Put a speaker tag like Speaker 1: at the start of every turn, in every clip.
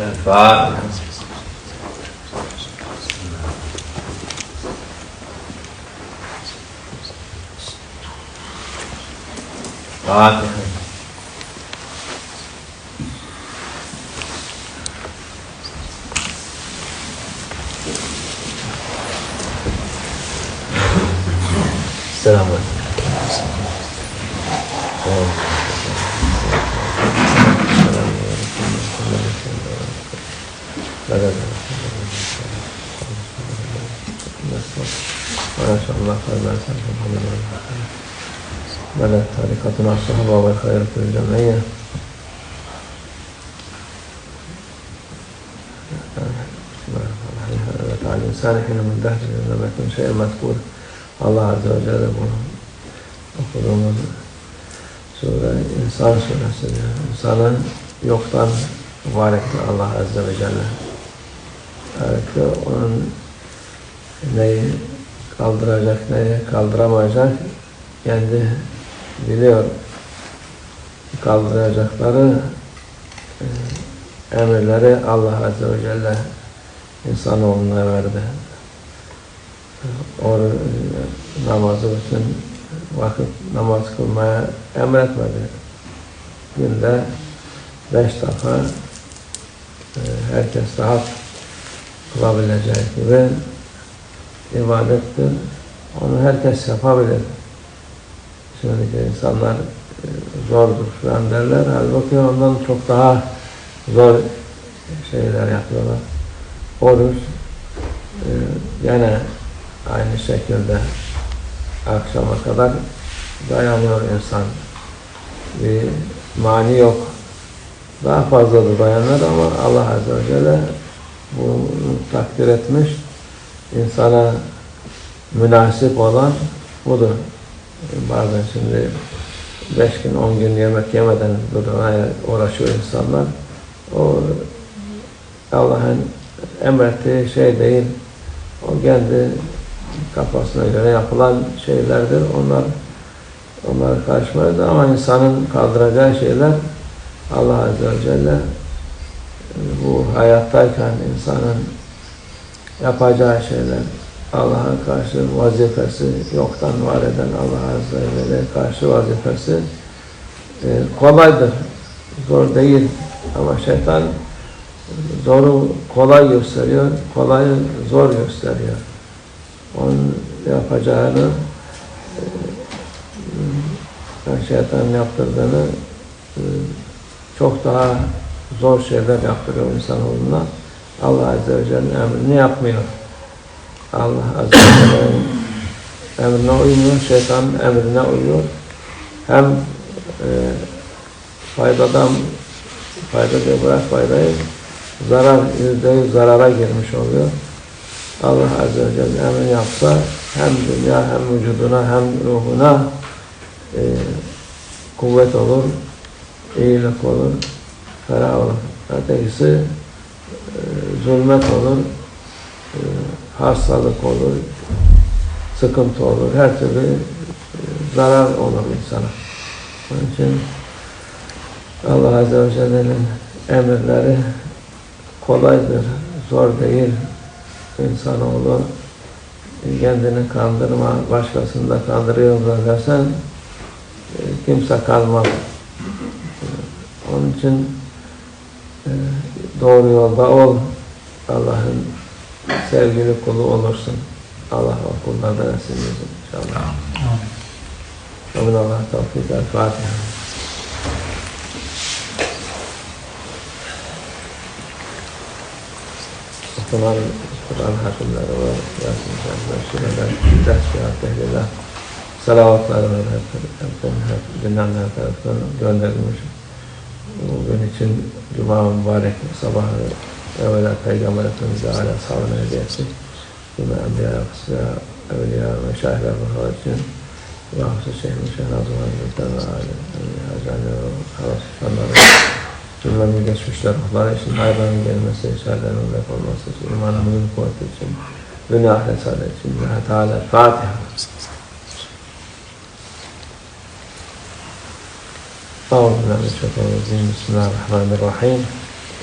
Speaker 1: الفاتحة فاتحة. السلام عليكم. ما شاء الله خير ما سألت محمد بلد طريقتنا الصحبة والخير في الجمعية على الإنسان حينما اندهش لما يكون شيء مذكور الله عز وجل يقول أخذوا من سورة إنسان سورة إنسانا يقتل وعليك الله عز وجل أكثر neyi kaldıracak, neyi kaldıramayacak kendi biliyor. Kaldıracakları e, emirleri Allah Azze ve Celle insanoğluna verdi. O e, namazı bütün vakit namaz kılmaya emretmedi. Günde beş defa e, herkes rahat kılabileceği gibi ibadettir. Onu herkes yapabilir. Şimdiki insanlar e, zordur falan derler. Halbuki ondan çok daha zor şeyler yapıyorlar. Oruç e, gene aynı şekilde akşama kadar dayanıyor insan. Bir mani yok. Daha fazla da dayanır ama Allah Azze ve Celle bunu takdir etmiş. İnsana münasip olan budur. Bazen şimdi beş gün, on gün yemek yemeden durmaya uğraşıyor insanlar. O Allah'ın emrettiği şey değil. O kendi kafasına göre yapılan şeylerdir. Onlar onları karşımayız ama insanın kaldıracağı şeyler Allah Azze ve Celle bu hayattayken insanın yapacağı şeyler Allah'a karşı vazifesi yoktan var eden Allah Azze ve Celle karşı vazifesi e, kolaydır. Zor değil ama şeytan zoru kolay gösteriyor, kolayı zor gösteriyor onun yapacağını e, şeytan yaptırdığını e, çok daha zor şeyler yaptırıyor insanoğluna. Allah Azze ve Celle'nin emrini yapmıyor. Allah Azze ve Celle'nin emrine uymuyor, şeytanın emrine uyuyor. Hem e, faydadan fayda diye bırak faydayı zarar, yüzde yüz zarara girmiş oluyor. Allah Azze ve Celle emrini yapsa hem dünya hem vücuduna hem ruhuna e, kuvvet olur, iyilik olur, ferah olur. Ötekisi zulmet olur, e, hastalık olur, sıkıntı olur, her türlü e, zarar olur insana. Onun için Allah Azze ve Celle'nin emirleri kolaydır, zor değil insanoğlu kendini kandırma, başkasını da kandırıyorlar dersen e, kimse kalmaz. Onun için doğru yolda ol. Allah'ın sevgili kulu olursun. Allah o kullardan esirgesin inşallah. Amin. Allah tavfik el Fatiha. Bunlar Kur'an hakimleri var, Yasin Şahlar, Şireler, Ders Şihat Ehliler, salavatları var hep, hep, hep dinlenler tarafından gönderilmiş. İçin Cuma mübarek sabahı evvela Peygamber Efendimiz'e hala sağlığına hediyesi. Yine Enbiya, Kısya, Evliya ve Şahlar Ruhlar için Vahsı Şeyh Müşah Nazım Hazretleri ve Alem, Hacani ve Havası Cümlenin geçmişler ruhları için hayranın gelmesi, şerlerin lef olması için, imanımızın kuvveti için, saadet için, Teala Fatiha. أعوذ بالله من الشيطان الرجيم. بسم الله الرحمن الرحيم.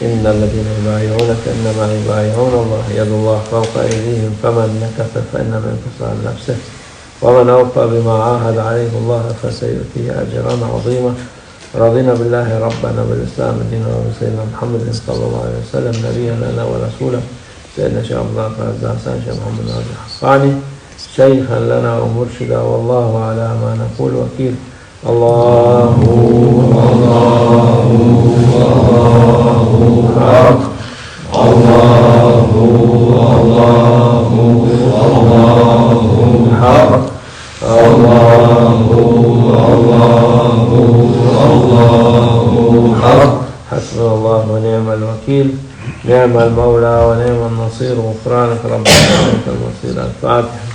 Speaker 1: إن الذين يبايعونك إنما يبايعون الله يد الله فوق أيديهم فمن نكث فإنما ينكث عن نفسه ومن أوفى بما عاهد عليه الله فسيؤتيه أجرا عظيما. رضينا بالله ربنا بالإسلام دينا وبسيدنا محمد صلى الله عليه وسلم نبيا لنا ورسولا سيدنا شيخ الله فاز حسن شيخ محمد ناصر الحقاني شيخا لنا ومرشدا والله على ما نقول وكيل. الله الله الله أكبر الله الله الله حق الله الله الله حق حسبنا الله ونعم الوكيل نعم المولى ونعم النصير غفرانك ربنا ونعم المصير الفاتحه